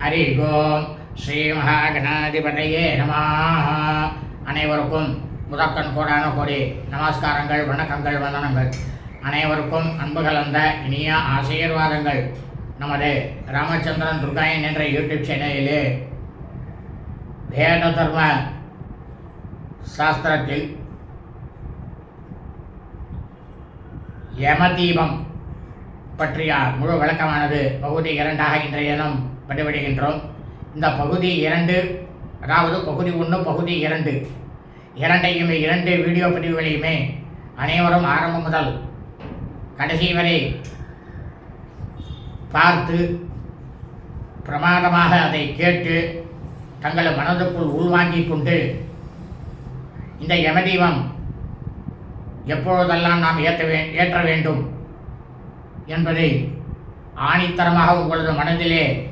ஹரி ஓம் ஸ்ரீ மகாகணாதிபதியே நமாக அனைவருக்கும் முதற்கண் கோடான கோடி நமஸ்காரங்கள் வணக்கங்கள் வந்தனங்கள். அனைவருக்கும் அன்பு கலந்த இனிய ஆசீர்வாதங்கள். நமது ராமச்சந்திரன் துர்காயன் என்ற யூடியூப் சேனலிலே வேத தர்ம சாஸ்திரத்தில் யமதீபம் பற்றிய முழு விளக்கமானது பகுதி இரண்டாக இன்றைய தினம் பதிவிடுகின்றோம். இந்த பகுதி இரண்டு அதாவது பகுதி ஒன்று பகுதி இரண்டு இரண்டையுமே இரண்டு வீடியோ பதிவுகளையுமே அனைவரும் ஆரம்பம் முதல் கடைசி வரை பார்த்து பிரமாதமாக அதை கேட்டு தங்கள் மனதுக்குள் உள்வாங்கிக் கொண்டு இந்த யமதீபம் எப்பொழுதெல்லாம் நாம் ஏற்ற வே ஏற்ற வேண்டும்? என்பதை ஆணித்தரமாக உங்களது மனதிலே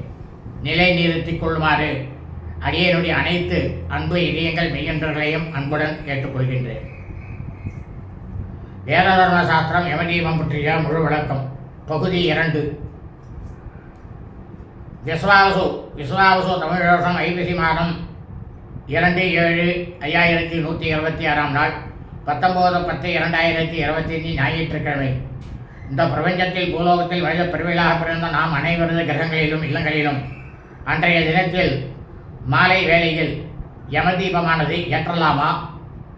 நிலை நிறுத்திக் கொள்ளுமாறு அடியனுடைய அனைத்து அன்பு இதயங்கள் மெய்யன்றர்களையும் அன்புடன் கேட்டுக்கொள்கின்றேன். வேதர்ம சாஸ்திரம் யமதீபம் பற்றிய முழு விளக்கம். பகுதி இரண்டு. விஸ்வாவசு விஸ்வாவசு தமிழ் வருஷம் ஐப்பசி மாதம் இரண்டு ஏழு ஐயாயிரத்தி நூற்றி இருபத்தி ஆறாம் நாள் பத்தொம்போது பத்து இரண்டாயிரத்தி இருபத்தி அஞ்சு ஞாயிற்றுக்கிழமை. இந்த பிரபஞ்சத்தில் பூலோகத்தில் வயத பிரிவிலாக பிறந்த நாம் அனைவரது கிரகங்களிலும் இல்லங்களிலும் அன்றைய தினத்தில் மாலை வேளையில் யமதீபமானது ஏற்றலாமா?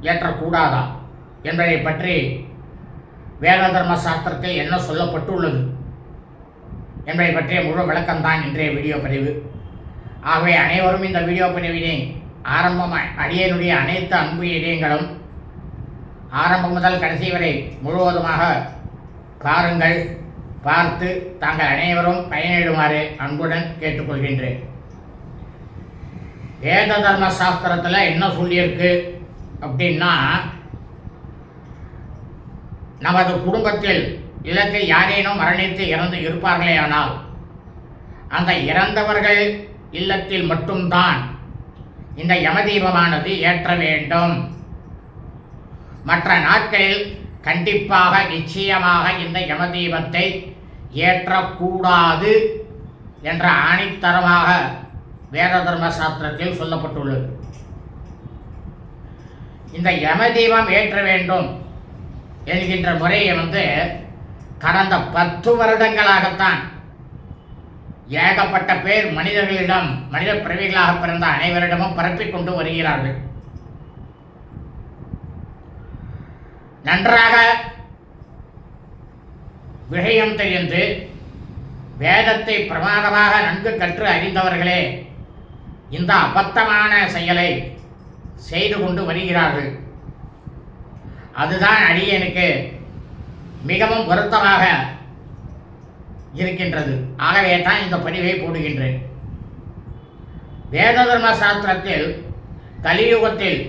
ஏற்றக்கூடாதா? என்பதை பற்றி வேத தர்ம சாஸ்திரத்தில் என்ன சொல்லப்பட்டுள்ளது? என்பதை பற்றிய முழு விளக்கம்தான் இன்றைய வீடியோ பதிவு. ஆகவே அனைவரும் இந்த வீடியோ பதிவினை ஆரம்பம் அடியனுடைய அனைத்து அன்பு இடையங்களும் ஆரம்பம் முதல் கடைசி வரை முழுவதுமாக பாருங்கள் பார்த்து தாங்கள் அனைவரும் பயனிடுமாறு அன்புடன் கேட்டுக்கொள்கின்றேன். வேத தர்ம சாஸ்திரத்தில் என்ன சொல்லியிருக்கு அப்படின்னா நமது குடும்பத்தில் இல்லத்தில் யாரேனும் மரணித்து இறந்து இருப்பார்களே ஆனால் அந்த இறந்தவர்கள் இல்லத்தில் மட்டும்தான் இந்த யமதீபமானது ஏற்ற வேண்டும். மற்ற நாட்களில் கண்டிப்பாக நிச்சயமாக இந்த யமதீபத்தை ஏற்றக்கூடாது என்ற ஆணித்தரமாக வேத தர்ம சாஸ்திரத்தில் சொல்லப்பட்டுள்ளது. இந்த யமதீபம் ஏற்ற வேண்டும் என்கின்ற முறையை வந்து கடந்த பத்து வருடங்களாகத்தான் ஏகப்பட்ட பேர் மனிதர்களிடம் மனித பிறவிகளாக பிறந்த அனைவரிடமும் பரப்பிக் கொண்டு வருகிறார்கள். நன்றாக விஷயம் தெரிந்து வேதத்தை பிரமாதமாக நன்கு கற்று அறிந்தவர்களே இந்த அபத்தமான செயலை செய்து கொண்டு வருகிறார்கள். அதுதான் அடியனுக்கு மிகவும் வருத்தமாக இருக்கின்றது. ஆகவே தான் இந்த பதிவை போடுகின்றேன். வேத தர்ம சாஸ்திரத்தில் கலியுகத்தில்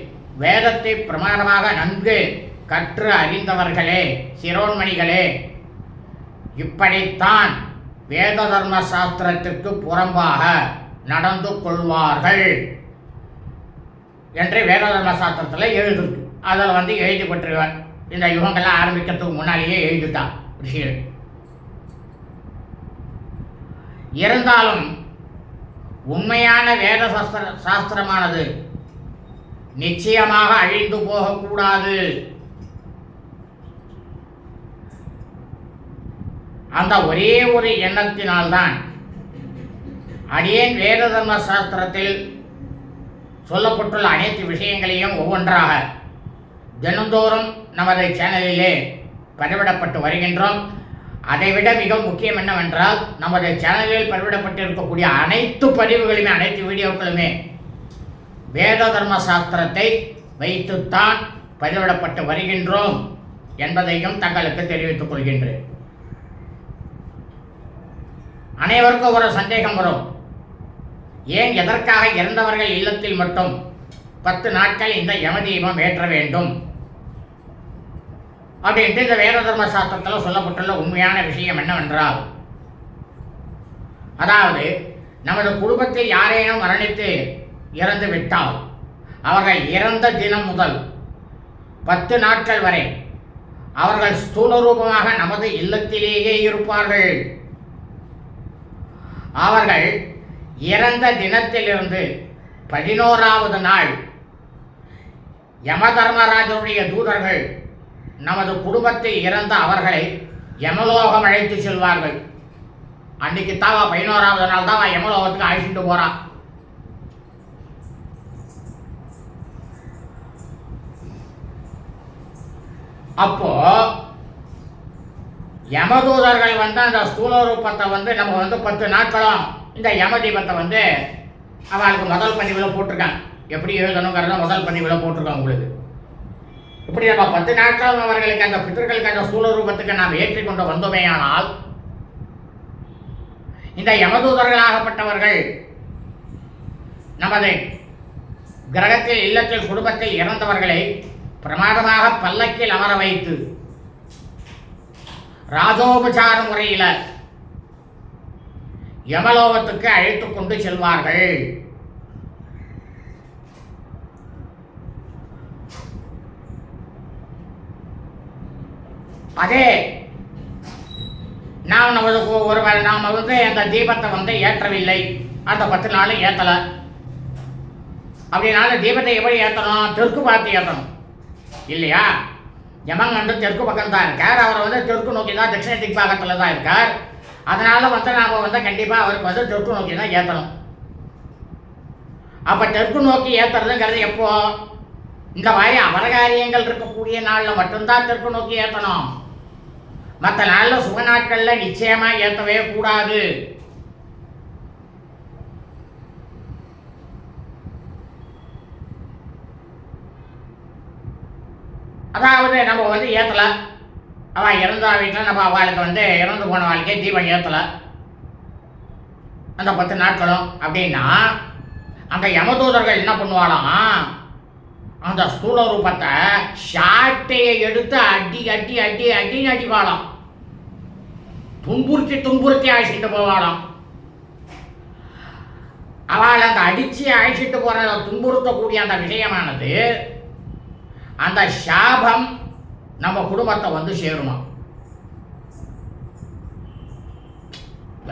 வேதத்தை பிரமாணமாக நன்கு கற்று அறிந்தவர்களே சிரோன்மணிகளே இப்படித்தான் வேத தர்ம சாஸ்திரத்திற்கு புறம்பாக நடந்து கொள்வார்கள் என்று வேத தர்ம சாஸ்திரத்தில் எழுதிருக்கு. அதில் வந்து எழுதிப்பட்டிருவார் இந்த யுகங்கள்லாம் ஆரம்பிக்கிறதுக்கு முன்னாலேயே எழுதிட்டான் ரிஷிகள். இருந்தாலும் உண்மையான வேத சாஸ்திர சாஸ்திரமானது நிச்சயமாக அழிந்து போகக்கூடாது. அந்த ஒரே ஒரு எண்ணத்தினால்தான் அடியேன் வேத தர்ம சாஸ்திரத்தில் சொல்லப்பட்டுள்ள அனைத்து விஷயங்களையும் ஒவ்வொன்றாக தினந்தோறும் நமது சேனலிலே பதிவிடப்பட்டு வருகின்றோம். அதைவிட மிக முக்கியம் என்னவென்றால் நமது சேனலில் பதிவிடப்பட்டிருக்கக்கூடிய அனைத்து பதிவுகளுமே அனைத்து வீடியோக்களுமே வேத தர்ம சாஸ்திரத்தை வைத்துத்தான் பதிவிடப்பட்டு வருகின்றோம் என்பதையும் தங்களுக்கு தெரிவித்துக் கொள்கின்றேன். அனைவருக்கும் ஒரு சந்தேகம் வரும். ஏன் எதற்காக இறந்தவர்கள் இல்லத்தில் மட்டும் பத்து நாட்கள் இந்த யமதீபம் ஏற்ற வேண்டும்? அப்படின்ட்டு இந்த வேத தர்ம சாஸ்திரத்தில் சொல்லப்பட்டுள்ள உண்மையான விஷயம் என்னவென்றால் அதாவது நமது குடும்பத்தில் யாரேனும் மரணித்து இறந்து விட்டால் அவர்கள் இறந்த தினம் முதல் பத்து நாட்கள் வரை அவர்கள் ஸ்தூல ரூபமாக நமது இல்லத்திலேயே இருப்பார்கள். அவர்கள் இறந்த தினத்திலிருந்து பதினோராவது நாள் யமதர்மராஜனுடைய தூதர்கள் நமது குடும்பத்தில் இறந்த அவர்களை யமலோகம் அழைத்து செல்வார்கள். அன்னைக்கு தாவா பதினோராவது நாள் தான் யமலோகத்துக்கு அழைச்சிட்டு போறான் அப்போ யமதூதர்கள் வந்து அந்த ஸ்தூல ரூபத்தை வந்து நம்ம வந்து பத்து நாட்களும் இந்த யமதீபத்தை வந்து அவளுக்கு முதல் பதிவில் போட்டிருக்காங்க. எப்படி எழுதணுங்கிறத முதல் பதிவில் போட்டிருக்காங்க உங்களுக்கு. இப்படி நம்ம பத்து நாட்களும் அவர்களுக்கு அந்த பித்தர்களுக்கு அந்த ஸ்தூல ரூபத்துக்கு நாம் ஏற்றிக்கொண்டு வந்தோமேயானால் இந்த யமதூதர்களாகப்பட்டவர்கள் நமது கிரகத்தில் இல்லத்தில் குடும்பத்தில் இறந்தவர்களை பிரமாதமாக பல்லக்கில் அமர வைத்து ராஜோபச்சார முறையில் யமலோகத்துக்கு அழைத்து கொண்டு செல்வார்கள். அதே நாம் நமது ஒருவர் நாம் வந்து அந்த தீபத்தை வந்து ஏற்றவில்லை. அந்த பத்து நாளும் ஏற்றலை அப்படின்னாலும் தீபத்தை எப்படி ஏற்றணும் தெற்கு பார்த்து ஏற்றணும் இல்லையா? யமன் வந்து தெற்கு பக்கம் தான் இருக்கார் அவர் வந்து தெற்கு நோக்கி தான் தட்சிண திக்பாகத்தில் தான் இருக்கார் அதனால வந்து நாம் வந்து கண்டிப்பாக அவருக்கு வந்து தெற்கு நோக்கி தான் ஏற்றணும் அப்போ தெற்கு நோக்கி ஏற்றுறதுங்கிறது எப்போ இந்த மாதிரி அபரகாரியங்கள் இருக்கக்கூடிய நாளில் மட்டும்தான் தெற்கு நோக்கி ஏற்றணும் மற்ற நாளில் சுப நாட்களில் நிச்சயமாக ஏற்றவே கூடாது அதாவது நம்ம வந்து ஏற்றலை அவள் இறந்த வீட்டில் நம்ம அவளுக்கு வந்து இறந்து போன வாழ்க்கையை தீபம் ஏற்றலை அந்த பத்து நாட்களும் அப்படின்னா அங்கே யமதூதர்கள் என்ன பண்ணுவாளாம்? அந்த ஸ்தூல ரூபத்தை ஷாட்டையை எடுத்து அடி அடி அடி அடின்னு அடிவாளாம் துன்புறுத்தி துன்புறுத்தி அழைச்சிட்டு போவாளாம். அவள் அந்த அடித்து அழைச்சிட்டு போகிற துன்புறுத்தக்கூடிய அந்த விஷயமானது அந்த சாபம் நம்ம குடும்பத்தை வந்து சேருமா?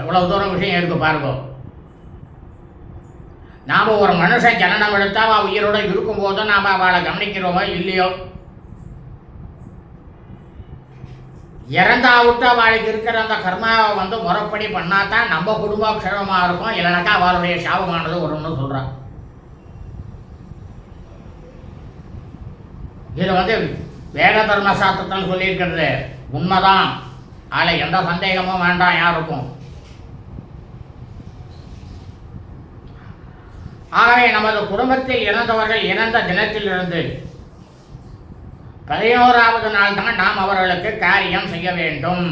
எவ்வளவு தூரம் விஷயம் எடுத்து பாருங்க. நாம் ஒரு மனுஷன் ஜனனம் எடுத்தால் அவள் உயிரோட இருக்கும்போது நாம் அவளை கவனிக்கிறோமோ இல்லையோ? இறந்தாவிட்டு அவளுக்கு இருக்கிற அந்த கர்மாவை வந்து முறைப்படி பண்ணாதான் நம்ம குடும்பம் க்ஷேமமா இருக்கும். இல்லைனாக்கா அவளுடைய சாபமானது வரும்னு சொல்கிறான் இது வந்து வேத தர்ம சாஸ்திரத்தில் சொல்லியிருக்கிறது. உண்மைதான். அதில் எந்த சந்தேகமும் வேண்டாம் யாருக்கும். ஆகவே நமது குடும்பத்தில் இறந்தவர்கள் இறந்த தினத்திலிருந்து பதினோராவது நாள் தான் நாம் அவர்களுக்கு காரியம் செய்ய வேண்டும்.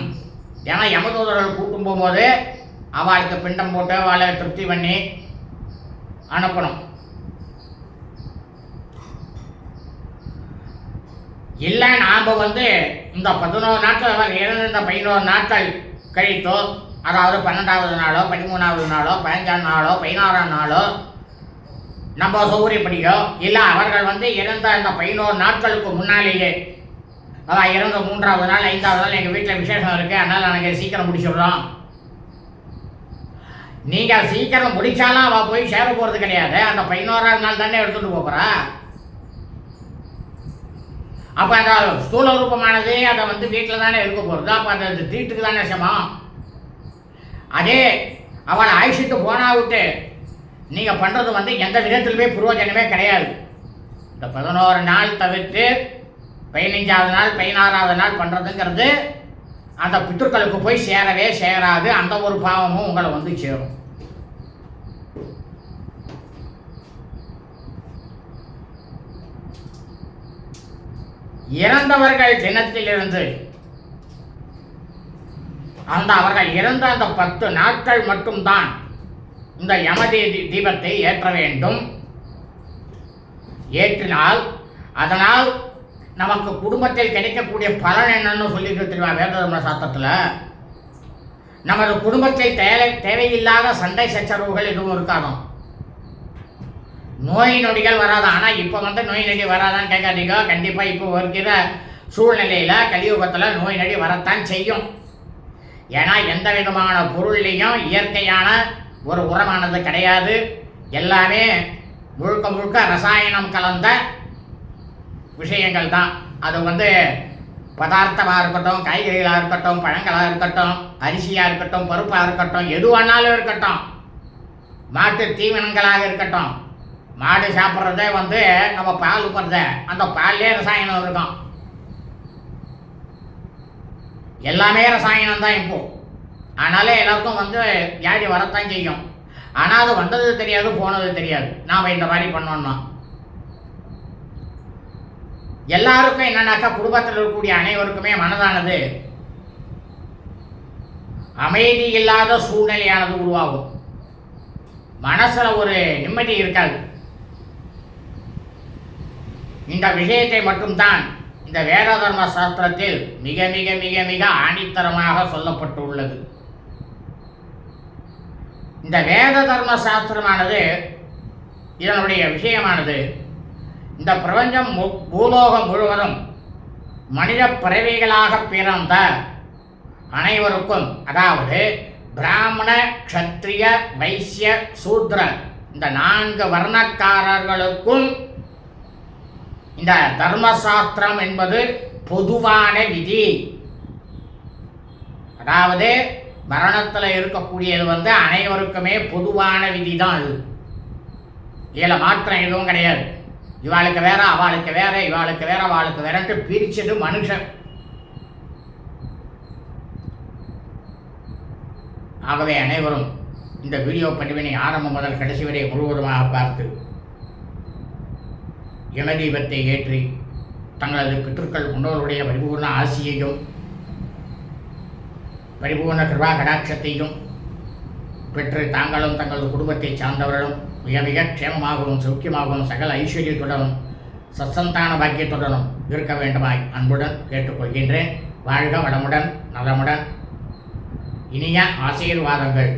ஏன்னா யமதூதர்கள் கூட்டும் போகும்போது அவளுக்கு பிண்டம் போட்டு அவளை திருப்தி பண்ணி அனுப்பணும். இல்லை நாம் வந்து இந்த பதினோரு நாட்கள் அவர் இறந்த இந்த பதினோரு நாட்கள் கழித்தோ அதாவது பன்னெண்டாவது நாளோ பதிமூணாவது நாளோ பதினஞ்சாம் நாளோ பதினாறாம் நாளோ நம்ம சௌகரியப்படியோ இல்லை அவர்கள் வந்து இறந்த அந்த பதினோரு நாட்களுக்கு முன்னாலேயே அதான் இறந்த மூன்றாவது நாள் ஐந்தாவது நாள் எங்கள் வீட்டில் விசேஷம் இருக்குது அதனால் எனக்கு சீக்கிரம் முடிச்சிடுறோம் நீங்கள் சீக்கிரம் முடிச்சாலும் அவள் போய் சேர போகிறது கிடையாது. அந்த பதினோராவது நாள் தானே எடுத்துகிட்டு போகிறா அப்போ அந்த ஸ்தூல ரூபமானது அதை வந்து வீட்டில் தானே இருக்க போகிறது அப்போ அந்த தீட்டுக்கு தானே சமம் அதே அவளை அழைச்சிட்டு போனாவிட்டு நீங்கள் பண்ணுறது வந்து எந்த விதத்திலுமே புரோஜனமே கிடையாது. இந்த பதினோரு நாள் தவிர்த்து பதினைஞ்சாவது நாள் பதினாறாவது நாள் பண்ணுறதுங்கிறது அந்த பித்ருக்களுக்கு போய் சேரவே சேராது. அந்த ஒரு பாவமும் உங்களை வந்து சேரும். இறந்தவர்கள் தினத்திலிருந்து அந்த அவர்கள் இறந்த அந்த பத்து நாட்கள் மட்டும்தான் இந்த யமதி தீபத்தை ஏற்ற வேண்டும். ஏற்றினால் அதனால் நமக்கு குடும்பத்தில் கிடைக்கக்கூடிய பலன் என்னன்னு சொல்லிட்டு தெரியுமா வேத தர்ம நமது குடும்பத்தில் தேவை தேவையில்லாத சண்டை சச்சரவுகள் எதுவும் இருக்காதோ? நோய் நொடிகள் வராது? ஆனால் இப்போ வந்து நோய் நொடி வராதான்னு கேட்காதீங்க கண்டிப்பாக இப்போ இருக்கிற சூழ்நிலையில் கலியுகத்தில் நோய் நொடி வரத்தான் செய்யும். ஏன்னா எந்த விதமான பொருள்லையும் இயற்கையான ஒரு உரமானது கிடையாது. எல்லாமே முழுக்க முழுக்க ரசாயனம் கலந்த விஷயங்கள் தான். அது வந்து பதார்த்தமாக இருக்கட்டும் காய்கறிகளாக இருக்கட்டும் பழங்களாக இருக்கட்டும் அரிசியாக இருக்கட்டும் பருப்பாக இருக்கட்டும் எது வேணாலும் இருக்கட்டும். மாட்டு தீவனங்களாக இருக்கட்டும். மாடு சாப்பிட்றதே வந்து நம்ம பால் ஊற்றுறத அந்த பால்லே ரசாயனம் இருக்கும். எல்லாமே ரசாயனம் தான் இப்போ. ஆனாலே எல்லாருக்கும் வந்து வியாதி வரத்தான் செய்யும். ஆனால் அது வந்தது தெரியாது போனது தெரியாது. நாம் இந்த மாதிரி பண்ணோம்னா. எல்லாருக்கும் என்னன்னாக்கா குடும்பத்தில் இருக்கக்கூடிய அனைவருக்குமே மனதானது. அமைதி இல்லாத சூழ்நிலையானது உருவாகும். மனசில் ஒரு நிம்மதி இருக்காது. இந்த விஷயத்தை மட்டும்தான் இந்த வேத தர்ம சாஸ்திரத்தில் மிக மிக மிக மிக ஆணித்தரமாக சொல்லப்பட்டுள்ளது. இந்த வேத தர்ம சாஸ்திரமானது இதனுடைய விஷயமானது இந்த பிரபஞ்சம் மு- பூலோகம் முழுவதும் மனித பிறவிகளாக பிறந்த அனைவருக்கும் அதாவது பிராமண க்ஷத்ரிய வைசிய சூத்ர இந்த நான்கு வர்ணக்காரர்களுக்கும் இந்த தர்மசாஸ்திரம் என்பது பொதுவான விதி. அதாவது மரணத்தில் இருக்கக்கூடியது வந்து அனைவருக்குமே பொதுவான விதி தான் அது. இதில் மாற்றம் எதுவும் கிடையாது. இவாளுக்கு வேற அவளுக்கு வேற இவாளுக்கு வேற அவளுக்கு வேறன்ட்டு பிரிச்சது மனுஷன். ஆகவே அனைவரும் இந்த வீடியோ பதிவினை ஆரம்பம் முதல் கடைசி வரை முழுவதுமாக பார்த்து யமதீபத்தை ஏற்றி தங்களது பிற்றுக்கள் முன்னோருடைய பரிபூர்ண ஆசியையும் பரிபூர்ண கிருபா கடாட்சத்தையும் பெற்று தாங்களும் தங்களது குடும்பத்தை சார்ந்தவர்களும் மிக மிக க்ஷேமமாகவும் சௌக்கியமாகவும் சகல ஐஸ்வர்யத்துடனும் சத்சந்தான பாக்கியத்துடனும் இருக்க வேண்டுமாய் அன்புடன் கேட்டுக்கொள்கின்றேன். வாழ்க வளமுடன் நலமுடன். இனிய ஆசீர்வாதங்கள்.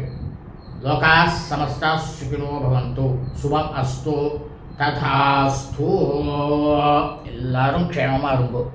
லோகா சமஸ்தா சுகினோ பவந்து. சுபம் அஸ்து. ததாஸ்து எல்லாரும் க்ஷேமமாக இருக்கும்